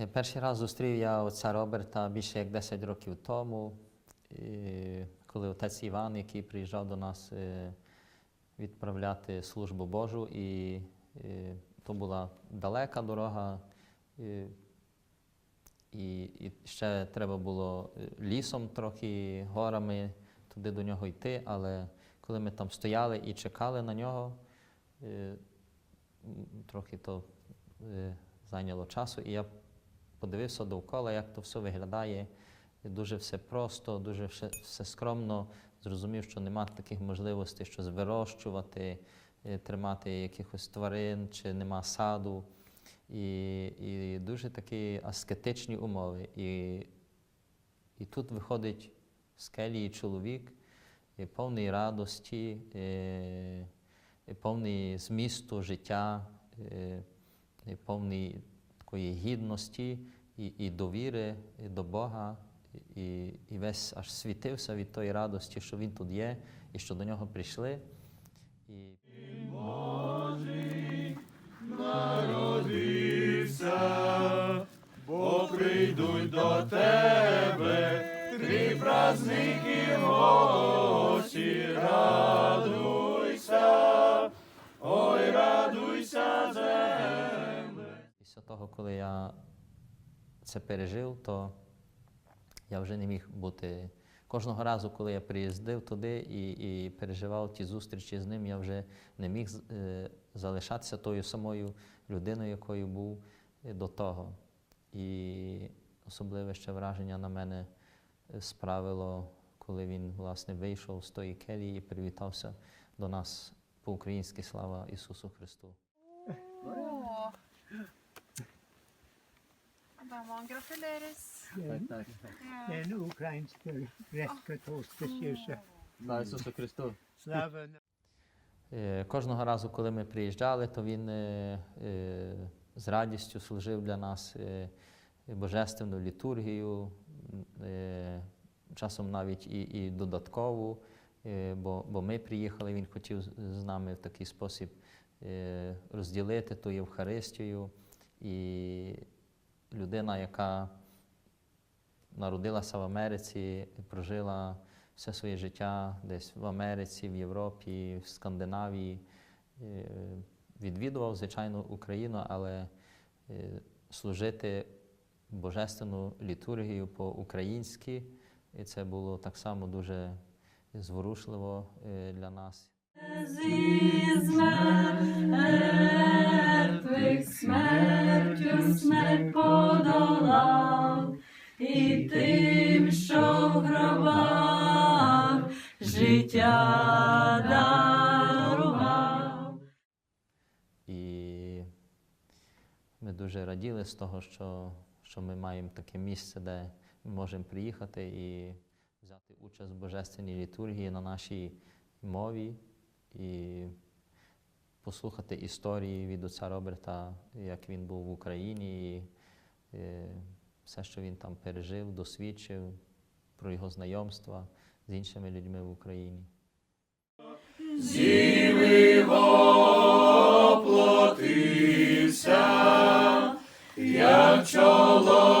Е, Перший раз зустрів я отця Роберта більше як 10 років тому, коли отець Іван, який приїжджав до нас е, відправляти службу Божу, і, е, то була далека дорога, і, ще треба було лісом трохи, горами туди до нього йти, але коли ми там стояли і чекали на нього, трохи то зайняло часу, і я подивився довкола, як то все виглядає. І Дуже все просто, дуже все, скромно. Зрозумів, що нема таких можливостей щось вирощувати, е, тримати якихось тварин, чи нема саду. І, і дуже такі аскетичні умови. І, і тут виходить з келії чоловік, е, повний радості, е, е, повний змісту життя, е, е, повний такої гідності і, і довіри і до Бога, і, і весь аж світився від тої радості, що він тут є, і що до нього прийшли. І... народився, бо прийдуть до тебе три праздники голосі, радуйся, ой, радуйся, земле. Після того, коли я це пережив, то я вже не міг бути. Кожного разу, коли я приїздив туди і, і переживав ті зустрічі з ним, я вже не міг е, залишатися тою самою людиною, якою був е, до того. І особливе ще враження на мене справило, коли він власне вийшов з тої келії і привітався до нас по-українськи слава Ісусу Христу. Adamman, gratuleres. Det är en ukrainsk gräskatolska kyrka. Слава Ісусу Христу! Slava Е, Кожного разу, коли ми приїжджали, то він е, е, з радістю служив для нас е, божественну літургію, е, часом навіть і, і додаткову, е, бо, бо ми приїхали, він хотів з- з нами в такий спосіб е, розділити ту Євхаристію. І людина, яка народилася в Америці, прожила все своє життя десь в Америці, в Європі, в Скандинавії. Е, Відвідував, звичайно, Україну, але е, служити божественну літургію по-українськи, і це було так само дуже зворушливо е, для нас. Життя дарував. І ми дуже раділи з того, що, що ми маємо таке місце, де ми можемо приїхати і взяти участь в божественній літургії на нашій мові і послухати історії від отця Роберта, як він був в Україні, і е, все, що він там пережив, досвідчив, про його знайомства з іншими людьми в Україні. Зіми воплотився, як чоловік.